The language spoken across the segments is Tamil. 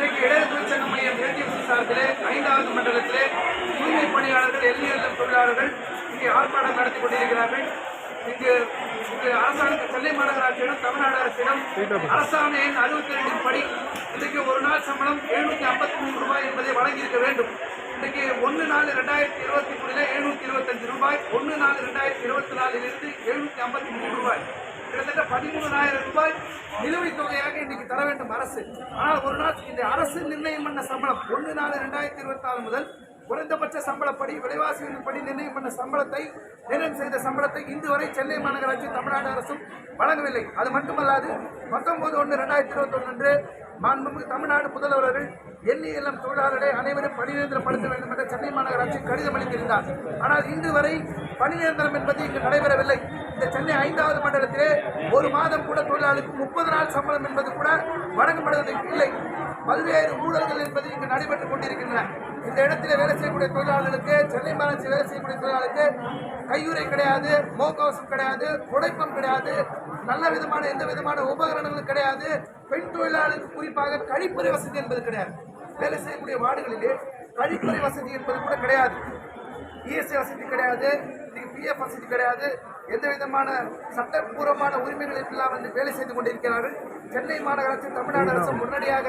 இன்றைக்கு இடையத்துறை மையம் ஏடிஎஃப்சி சார்பிலே ஐந்தாவது மண்டலத்திலே தூய்மை பணியாளர்கள் எல்லையல்ல தொழிலாளர்கள் இங்கே ஆர்ப்பாட்டம் நடத்தி கொண்டிருக்கிறார்கள். இங்கு இங்கு அரசாங்க சென்னை மாநகராட்சியிடம் தமிழ்நாடு அரசிடம் அரசாணையின் அறுபத்தி ரெண்டின் படி இன்றைக்கு ஒரு நாள் சம்பளம் எழுநூத்தி ஐம்பத்தி மூன்று ரூபாய் என்பதை வழங்கியிருக்க வேண்டும். இன்றைக்கு ஒன்று நாலு ரெண்டாயிரத்தி இருபத்தி மூணில் எழுநூத்தி இருபத்தஞ்சு ரூபாய் ஒன்று நாலு ரெண்டாயிரத்தி இருபத்தி நாலிலிருந்து எழுநூத்தி ஐம்பத்தி மூணு ரூபாய். கிட்டத்தட்ட பதிமூணாயிரம் ரூபாய் நிலுவைத் தொகையாக இன்னைக்கு தர வேண்டும் அரசு. ஆனால் ஒரு நாள் இந்த அரசு நிர்ணயம் பண்ண சம்பளம் ஒன்று நாலு ரெண்டாயிரத்தி இருபத்தி நாலு முதல் குறைந்தபட்ச சம்பளப்படி விலைவாசியின் படி நிர்ணயம் பண்ண சம்பளத்தை நிர்ணயம் செய்த சம்பளத்தை இன்று வரை சென்னை மாநகராட்சி தமிழ்நாடு அரசும் வழங்கவில்லை. அது மட்டுமல்லாது பத்தொன்பது ஒன்று ரெண்டாயிரத்தி இருபத்தி ஒன்று அன்று மாண்புமிகு தமிழ்நாடு முதல்வர்கள் எண்ணியலம் தொழிலாளர்களை அனைவரும் பணிநிரந்தரப்படுத்த வேண்டும் என்ற சென்னை மாநகராட்சி கடிதம் அளித்திருந்தார். ஆனால் இன்று வரை பணிநிரந்தரம் என்பது இங்கு நடைபெறவில்லை. இந்த சென்னை ஐந்தாவது மண்டலத்திலே ஒரு மாதம் கூட தொழிலாளிக்கு முப்பது நாள் சம்பளம் என்பது கூட வழங்கப்படுவது இல்லை. பல்வேறு ஊழல்கள் என்பது இங்கு நடைபெற்றுக் கொண்டிருக்கின்றன. இந்த இடத்திலே வேலை செய்யக்கூடிய தொழிலாளர்களுக்கு சென்னை மாநகராட்சி வேலை செய்யக்கூடிய தொழிலாளருக்கு கையுறை கிடையாது முகக்கவசம் கிடையாது உடைப்பம் கிடையாது நல்ல விதமான எந்த விதமான உபகரணங்களும் கிடையாது. பெண் தொழிலாளருக்கு குறிப்பாக கழிப்பறை வசதி என்பது கிடையாது. வேலை செய்யக்கூடிய வார்டுகளிலே கழிப்பறை வசதி என்பது கூட கிடையாது. இஎஸ்ஐ வசதி கிடையாது பிஎஃப் வசதி கிடையாது எந்த விதமான சட்டப்பூர்வமான உரிமைகள் எல்லாம் வந்து வேலை செய்து கொண்டிருக்கிறார்கள்? சென்னை மாநகராட்சி தமிழ்நாடு அரசு உடனடியாக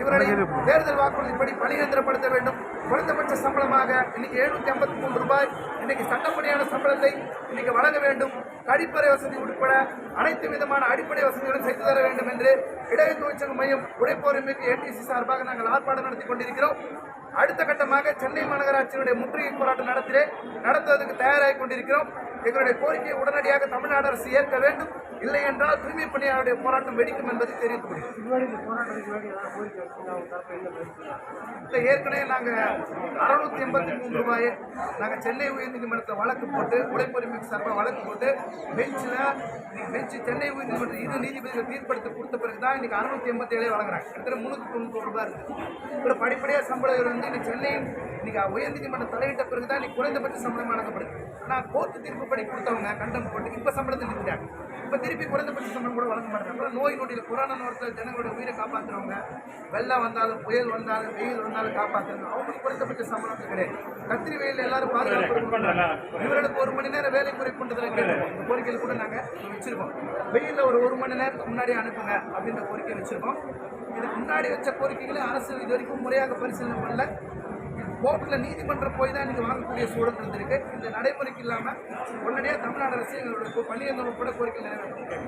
இவர்களை தேர்தல் வாக்குறுதிப்படி பணியந்திரப்படுத்த வேண்டும். குறைந்தபட்ச சம்பளமாக இன்னைக்கு எழுநூத்தி ஐம்பத்தி மூன்று ரூபாய் இன்னைக்கு சட்டப்படியான சம்பளத்தை இன்னைக்கு வழங்க வேண்டும். கழிப்பறை வசதி உட்பட அனைத்து விதமான அடிப்படை வசதிகளும் செய்து தர வேண்டும் என்று இடையே தொழிற்சங்க மையம் உழைப்போரிமைக்கு ஏடிசி சார்பாக நாங்கள் ஆர்ப்பாட்டம் நடத்தி கொண்டிருக்கிறோம். அடுத்த கட்டமாக சென்னை மாநகராட்சியினுடைய முற்றுகை போராட்டம் நடத்திலே நடத்துவதற்கு தயாராகி கொண்டிருக்கிறோம். எங்களுடைய கோரிக்கையை உடனடியாக தமிழ்நாடு அரசு ஏற்க வேண்டும். இல்லை என்றால் தூய்மை பணியாளருடைய போராட்டம் வெடிக்கும் என்பதை தெரிவித்துக் கொள்கிறேன் இல்லை ஏற்கனவே நாங்கள் அறுநூத்தி எண்பத்தி மூணு ரூபாயை நாங்கள் சென்னை உயர்நீதிமன்றத்தில் வழக்கு போட்டு உழைப்புரிமை சார்பாக வழக்கு போட்டு பெஞ்சில் பெஞ்சு சென்னை உயர்நீதிமன்றம் இரு நீதிபதிகள் தீர்ப்படுத்தி கொடுத்த பிறகு தான் இன்னைக்கு அறுநூத்தி எண்பத்தி ஏழே வழங்குறாங்க. கிட்டத்தட்ட முந்நூற்றி தொண்ணூறு ரூபாய் இருக்குது இப்போ படிப்படியாக சம்பளம் வந்து இன்னைக்கு சென்னை இன்னைக்கு உயர்நீதிமன்றம் தலையிட்ட பிறகு தான் இன்னைக்கு குறைந்தபட்ச சம்பளம் வழங்கப்படுது. ஆனால் கோர்ட்டு தீர்ப்புப்படி கொடுத்தவங்க கண்டம் போட்டு இப்போ சம்பளத்தை நிற்கிறாங்க இப்போ திருப்பி குறைந்தபட்ச சம்பளம் கூட வழங்க மாட்டாங்க. அப்புறம் நோய் நொடியில் கொரோனா ஒருத்தர் ஜனங்களோட உயிரை காப்பாற்றுறவங்க வெள்ளம் வந்தாலும் புயல் வந்தாலும் வெயில் வந்தாலும் காப்பாற்றுறவங்க அவங்களுக்கு குறைந்தபட்ச சம்பளம் கிடையாது. கத்திரி வெயில் எல்லாரும் பாதுகாப்பு. இவர்களுக்கு ஒரு மணி நேரம் வேலை குறைப்புன்றதுல கேட்டுருக்கோம் இந்த கோரிக்கையில் கூட நாங்கள் வச்சிருக்கோம். வெயிலில் ஒரு ஒரு மணி நேரத்துக்கு முன்னாடி அனுப்புங்க அப்படின்ற கோரிக்கை வச்சிருக்கோம். இதுக்கு முன்னாடி வச்ச கோரிக்கைகளை அரசு இது வரைக்கும் முறையாக பரிசீலனை பண்ணல. கோர்ட்டில் நீதிமன்றம் போய் தான் நீங்கள் வாங்கக்கூடிய சூழல் இருந்திருக்கு இந்த நடைமுறைக்கு இல்லாமல் உடனடியாக தமிழ்நாடு அரசு எங்களோட பள்ளியந்தம் உட்பட கோரிக்கை நிறைவேற்றிருக்காங்க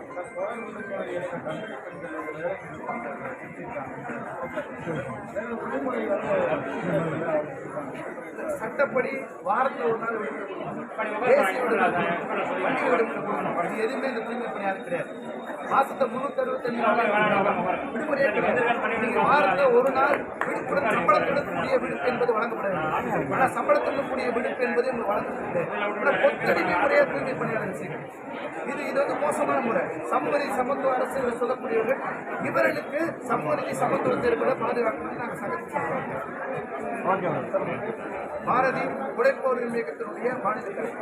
சட்டப்படி வாரத்தில் ஒரு நாள் விடுமுறை எதுவுமே இந்த தூய்மை பணியாளர் கிடையாது. மாசத்தை முன்னூத்தி அறுபத்தஞ்சு நீங்க வாரத்துல ஒரு நாள் விடுப்புடன் சம்பளத்துடன் கூடிய விடுப்பு என்பது வழங்கப்பட வேண்டும் ஆனா சம்பளத்துடன் கூடிய விடுப்பு என்பது உங்களுக்கு வழங்கப்படுது ஆனா கொத்தடிமை முறையா தூய்மை பணியாளர் செய்யணும் இது இது வந்து மோசமான முறை. சமூக நீதி சமத்துவ அரசு என்று சொல்லக்கூடியவர்கள் இவர்களுக்கு சமூக நீதி சமத்துவத்தை இருப்பதை பாதுகாக்கணும்னு நாங்கள் சொல்றோம் பாரதி உழைப்போர் இயக்கத்தினுடைய மாநில தலைவர்